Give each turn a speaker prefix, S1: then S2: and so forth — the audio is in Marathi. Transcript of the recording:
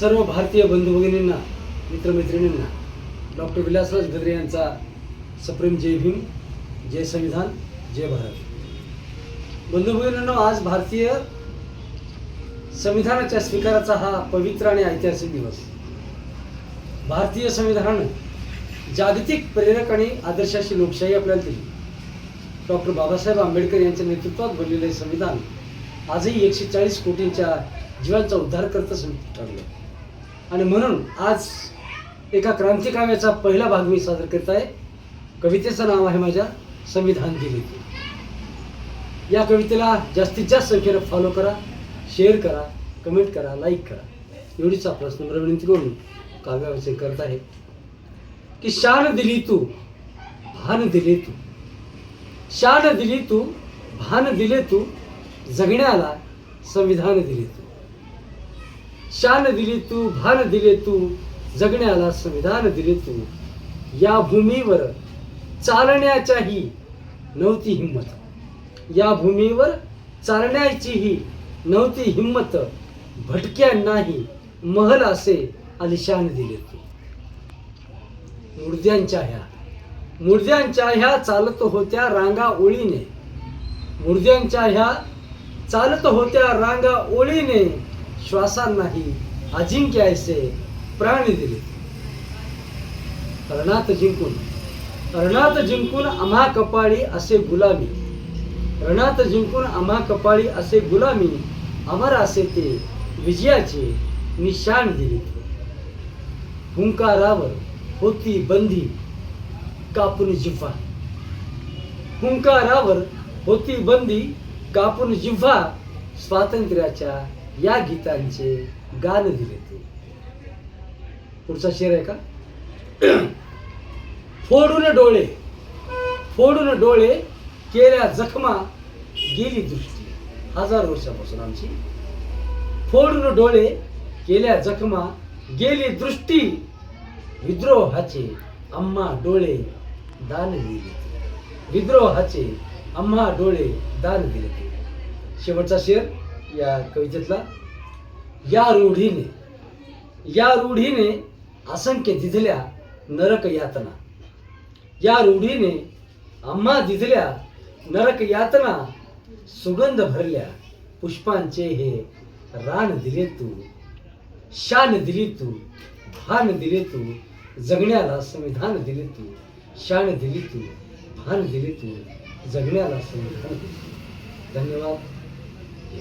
S1: सर्व भारतीय बंधू भगिनींना मित्रमैत्रिणींना डॉक्टर विलासराज गद्रे यांचा सप्रेम जय भीम जय संविधान जय भारत. बंधू भगिनींना आज भारतीय संविधानाच्या स्वीकाराचा हा पवित्र आणि ऐतिहासिक दिवस. भारतीय संविधानानं जागतिक प्रेरक आणि आदर्शाची लोकशाही आपल्याला दिली. डॉक्टर बाबासाहेब आंबेडकर यांच्या नेतृत्वात बनलेले संविधान आजही एकशे चाळीस कोटींच्या जीवांचा उद्धार करत ठरलं. आणि म्हणून आज एका क्रांतिकाव्याचा पहिला भाग मी सादर करत आहे. कवितेचं नाव आहे माझ्या संविधान दिली या कवितेला जास्तीत जास्त संख्येनं फॉलो करा शेअर करा कमेंट करा लाईक करा. एवढीच आपल्यास नम्र विनंती करून काव्याविषयी करत आहे. की शान दिली तू भान दिले तू. शान दिली तू भान दिले तू जगण्याला संविधान दिले तू. शान दिली तू भान दिले तू जगण्याला संविधान दिले तू. या भूमीवर चालण्याच्याही नव्हती हिंमत. या भूमीवर चालण्याचीही नव्हती हिंमत. भटक्यांनाही महल असे आलिशान दिले तू. मुर्द्यांच्या ह्या. मुर्द्यांच्या ह्या चालत होत्या रांगा ओळीने. मुर्द्यांच्या ह्या चालत होत्या रांगा ओळीने. श्वासांनाही अजिंक्य ऐसे प्राण दिले रणात जिंकून रणात जिंकून आम्हा कपाळी असे गुलामी रणात जिंकून आम्हा कपाळी असे गुलामी अमर असे ते विजयाचे निशाण दिले हुंकारावर होती बंदी कापून जिव्हा हुंकारावर होती बंदी कापून जिव्हा स्वातंत्र्याच्या या गीतांचे गान दिले ते. पुढचा शेर आहे का? फोडून डोळे फोडून डोळे केल्या जखमा गेली दृष्टी. हजार वर्षापासून आमची. फोडून डोळे केल्या जखमा गेली दृष्टी. विद्रोहाचे आम्हा डोळे दान दिले विद्रोहाचे आम्हा डोळे दान दिले शेवटचा शेर. या कवितेतला. या रूढीने या रूढीने असंख्य दिधल्या नरक यातना. या रूढीने आम्हा दिधल्या नरक यातना सुगंध भरल्या. पुष्पांचे हे रान दिले तू शान दिली तू भान दिले तू जगण्याला संविधान दिले तू शान दिली तू भान दिले तू जगण्याला संविधान दिले धन्यवाद.